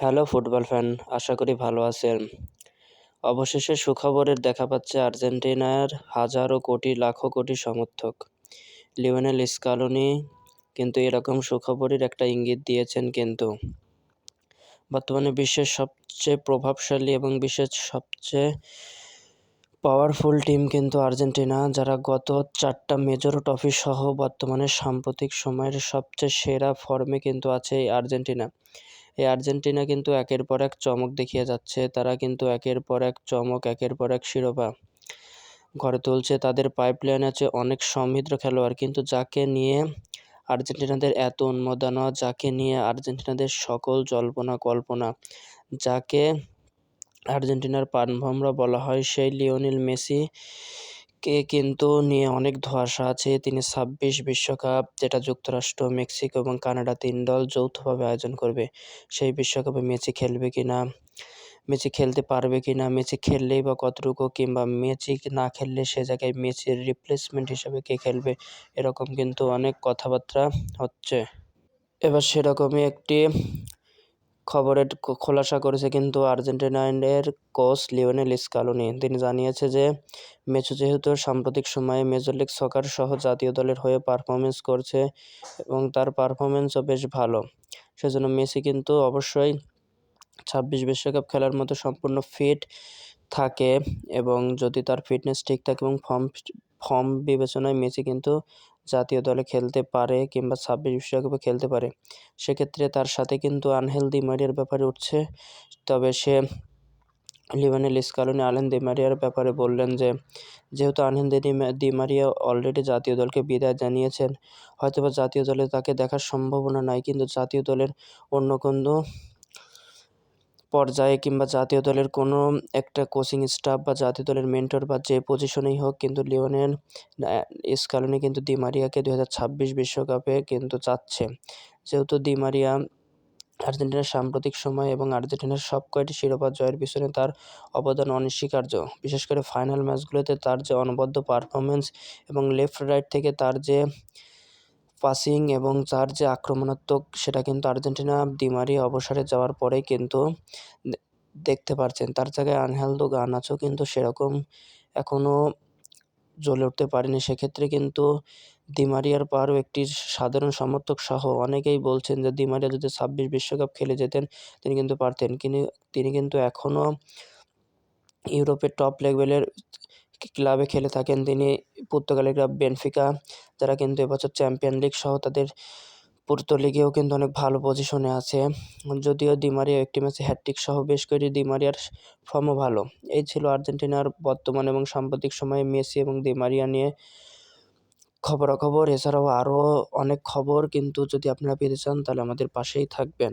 Hello football fan, আশা করি ভালো আছেন। অবশেষে সুখবরের দেখা পাচ্ছে আর্জেন্টিনার হাজারো কোটি, লাখো কোটি সমর্থক। লিওনেল স্কালোনি কিন্তু এরকম সুখবরের একটা ইঙ্গিত দিয়েছেন কিন্তু। বর্তমানে বিশ্বের সবচেয়ে প্রভাবশালী এবং বিশ্বের সবচেয়ে পাওয়ারফুল টিম কিন্তু আর্জেন্টিনা, যারা গত চারটা মেজর ট্রফি সহ বর্তমানে সাম্প্রতিক সময়ের সবচেয়ে সেরা ফর্মে কিন্তু আছে এই আর্জেন্টিনা। এই আর্জেন্টিনা কিন্তু একের পর এক চমক দেখিয়ে যাচ্ছে, তারা কিন্তু একের পর এক চমক, একের পর এক শিরোপা। ঘরে তুলছে তাদের পাইপলাইন আছে অনেক সমৃদ্ধ খেলোয়াড়, কিন্তু যাকে নিয়ে আর্জেন্টিনাদের এত উন্মাদনা, যাকে নিয়ে আর্জেন্টিনাদের সকল জল্পনা কল্পনা, যাকে আর্জেন্টিনার প্রাণভমরা বলা হয় সেই লিওনেল মেসি কে কিন্তু নিয়ে অনেক ধোঁয়াশা আছে। তিনি ছাব্বিশ বিশ্বকাপ, যেটা যুক্তরাষ্ট্র, মেক্সিকো এবং কানাডা তিন দল যৌথভাবে আয়োজন করবে। সেই বিশ্বকাপে মেসি খেলবে কি না মেসি খেলতে পারবে কি না মেসি খেললেই বা কতটুকু কিংবা মেসি না খেললে সে জায়গায় মেসির রিপ্লেসমেন্ট হিসাবে কে খেলবে, এরকম কিন্তু অনেক কথাবার্তা হচ্ছে। এবার সেরকমই একটি খবরের খোলাসা করেছে কিন্তু আর্জেন্টিনার কোচ লিওনেল স্কালোনি। তিনি জানিয়েছে যে মেসি যেহেতু সাম্প্রতিক সময়ে মেজর লিগ সকার সহ জাতীয় দলের হয়ে পারফরমেন্স করছে এবং তার পারফরমেন্সও বেশ ভালো, সেজন্য মেসি কিন্তু অবশ্যই ছাব্বিশ বিশ্বকাপ খেলার মতো সম্পূর্ণ ফিট থাকে এবং যদি তার ফিটনেস ঠিক থাকে এবং ফর্ম ফর্ম বিবেচনায় মেসি কিন্তু জাতীয় দলে খেলতে পারে কিংবা ছাব্বিশ বিশ্বকাপে খেলতে পারে, সেক্ষেত্রে তার সাথে কিন্তু আনহেল দিমারিয়ার ব্যাপারে উঠছে। তবে সে লিবানের স্কালনি, আলেন দিমারিয়ার ব্যাপারে বললেন যে, যেহেতু আনহেল দিমারিয়া অলরেডি জাতীয় দলকে বিদায় জানিয়েছেন, হয়তোবা জাতীয় দলে তাকে দেখার সম্ভাবনা নাই, কিন্তু জাতীয় দলের অন্য কোনো পর্যায়ে কিংবা জাতীয় দলের কোনো একটা কোচিং স্টাফ বা জাতীয় দলের মেন্টর বা যে পজিশনেই হোক, কিন্তু লিওনেল স্কালনি কিন্তু দি মারিয়াকে দু হাজার ছাব্বিশ বিশ্বকাপে কিন্তু চাচ্ছে। যেহেতু দি মারিয়া আর্জেন্টিনার সাম্প্রতিক সময় এবং আর্জেন্টিনার সব কয়টি শিরোপা জয়ের পিছনে তার অবদান অনস্বীকার্য। বিশেষ করে ফাইনাল ম্যাচগুলোতে তার যে অনবদ্য পারফরমেন্স এবং লেফট রাইট থেকে তার যে পাসিং এবং তার যে আক্রমণাত্মক, সেটা কিন্তু আর্জেন্টিনা দিমারি অবসরে যাওয়ার পরেই কিন্তু দেখতে পারছেন। তার জায়গায় আনহেলদো গানাচো কিন্তু সেরকম এখনও জ্বলে উঠতে পারেনি। সেক্ষেত্রে কিন্তু দিমারিয়ার পারও একটি সাধারণ সমর্থক সহ অনেকেই বলছেন যে দিমারিয়া যদি ছাব্বিশ বিশ্বকাপ খেলে যেতেন, তিনি কিন্তু পারতেন। কিন্তু তিনি কিন্তু এখনও ইউরোপের টপ লেভেলের ক্লাবে খেলে থাকেন তিনি। পর্তুগালের ক্লাব বেনফিকা, যারা কিন্তু এবছর চ্যাম্পিয়ন লিগ সহ তাদের পূর্ত লিগেও কিন্তু অনেক ভালো পজিশনে আছে। যদিও দিমারিয়া একটি ম্যাচে হ্যাট্রিক সহ বেশ কয়েকটি দিমারিয়ার ফর্মও ভালো। এই ছিল আর্জেন্টিনার বর্তমান এবং সাম্প্রতিক সময়ে মেসি এবং দিমারিয়া নিয়ে খবরাখবর। এছাড়াও আরও অনেক খবর কিন্তু যদি আপনারা পেতে চান তাহলে আমাদের পাশেই থাকবেন।